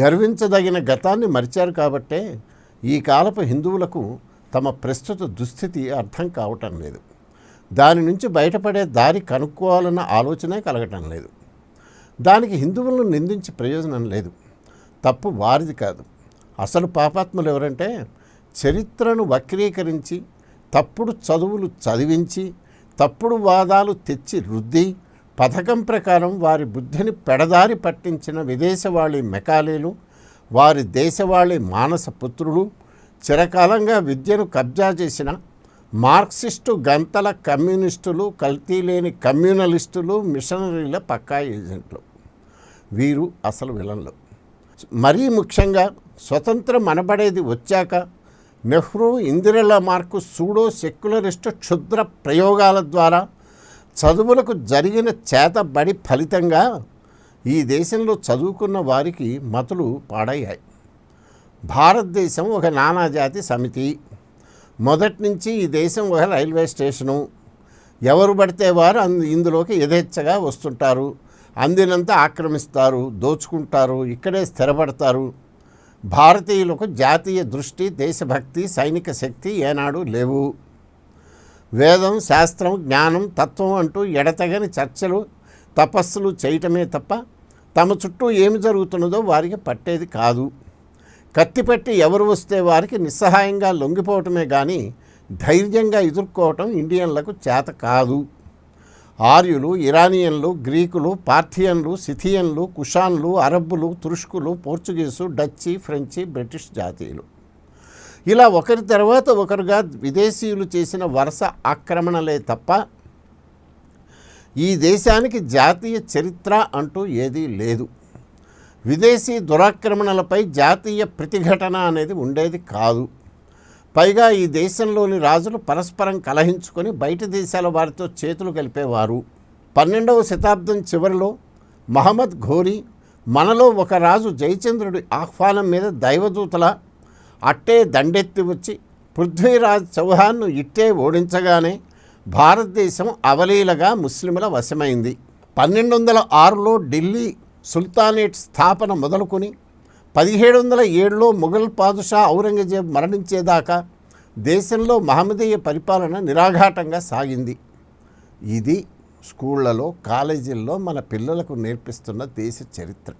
గర్వించదగిన గతాన్ని మరిచారు కాబట్టే ఈ కాలపు హిందువులకు తమ ప్రస్తుత దుస్థితి అర్థం కావటం లేదు. దాని నుంచి బయటపడే దారి కనుక్కోవాలన్న ఆలోచనే కలగటం లేదు. దానికి హిందువులను నిందించి ప్రయోజనం లేదు. తప్పు వారిది కాదు. అసలు పాపాత్ములు ఎవరంటే చరిత్రను వక్రీకరించి తప్పుడు చదువులు చదివించి తప్పుడు వాదాలు తెచ్చి రుద్ది పథకం ప్రకారం వారి బుద్ధిని పెడదారి పట్టించిన విదేశవాళి మెకాలీలు వారి దేశవాళి మానస పుత్రులు చిరకాలంగా విద్యను కబ్జా చేసిన మార్క్సిస్టు గంతల కమ్యూనిస్టులు కల్తీ లేని కమ్యూనలిస్టులు మిషనరీల పక్కా ఏజెంట్లు. వీరు అసలు విలన్లు. మరీ ముఖ్యంగా స్వతంత్రం అనబడేది వచ్చాక నెహ్రూ ఇందిరల మార్కు సూడో సెక్యులరిస్టు క్షుద్ర ప్రయోగాల ద్వారా చదువులకు జరిగిన చేతబడి ఫలితంగా ఈ దేశంలో చదువుకున్న వారికి మతులు పాడయ్యాయి. భారతదేశం ఒక నానాజాతి సమితి. మొదటి నుంచి ఈ దేశం ఒక రైల్వే స్టేషను. ఎవరు పడితే వారు ఇందులోకి యథేచ్ఛగా వస్తుంటారు. అందినంత ఆక్రమిస్తారు దోచుకుంటారు ఇక్కడే స్థిరపడతారు. భారతీయులకు జాతీయ దృష్టి దేశభక్తి సైనిక శక్తి ఏనాడు లేవు. వేదం శాస్త్రం జ్ఞానం తత్వం అంటూ ఎడతగని చర్చలు తపస్సులు చేయటమే తప్ప తమ చుట్టూ ఏమి జరుగుతున్నదో వారికి పట్టేది కాదు. కత్తిపెట్టి ఎవరు వస్తే వారికి నిస్సహాయంగా లొంగిపోవటమే కానీ ధైర్యంగా ఎదుర్కోవటం ఇండియన్లకు చేత కాదు. ఆర్యులు ఇరానియన్లు గ్రీకులు పార్థియన్లు సిథియన్లు కుషాన్లు అరబ్బులు తురుష్కులు పోర్చుగీసు డచ్చి ఫ్రెంచి బ్రిటిష్ జాతీయులు. ఇలా ఒకరి తర్వాత ఒకరుగా విదేశీయులు చేసిన వరుస ఆక్రమణలే తప్ప ఈ దేశానికి జాతీయ చరిత్ర అంటూ ఏదీ లేదు. విదేశీ దురాక్రమణలపై జాతీయ ప్రతిఘటన అనేది ఉండేది కాదు. పైగా ఈ దేశంలోని రాజులు పరస్పరం కలహించుకొని బయట దేశాల వారితో చేతులు కలిపేవారు. పన్నెండవ శతాబ్దం చివరిలో మహమ్మద్ ఘోరీ మనలో ఒక రాజు జయచంద్రుడి ఆహ్వానం మీద దైవదూతల అట్టే దండెత్తి వచ్చి పృథ్వీరాజ్ చౌహాన్ను ఇట్టే ఓడించగానే భారతదేశం అవలీలగా ముస్లింల వశమైంది. పన్నెండు వందల ఆరులో ఢిల్లీ సుల్తానేట్ స్థాపన మొదలుకొని పదిహేడు వందల ఏడులో మొఘల్ పాదుషా ఔరంగజేబ్ మరణించేదాకా దేశంలో మహమ్మదీయ పరిపాలన నిరాఘాటంగా సాగింది. ఇది స్కూళ్ళలో కాలేజీల్లో మన పిల్లలకు నేర్పిస్తున్న దేశ చరిత్ర.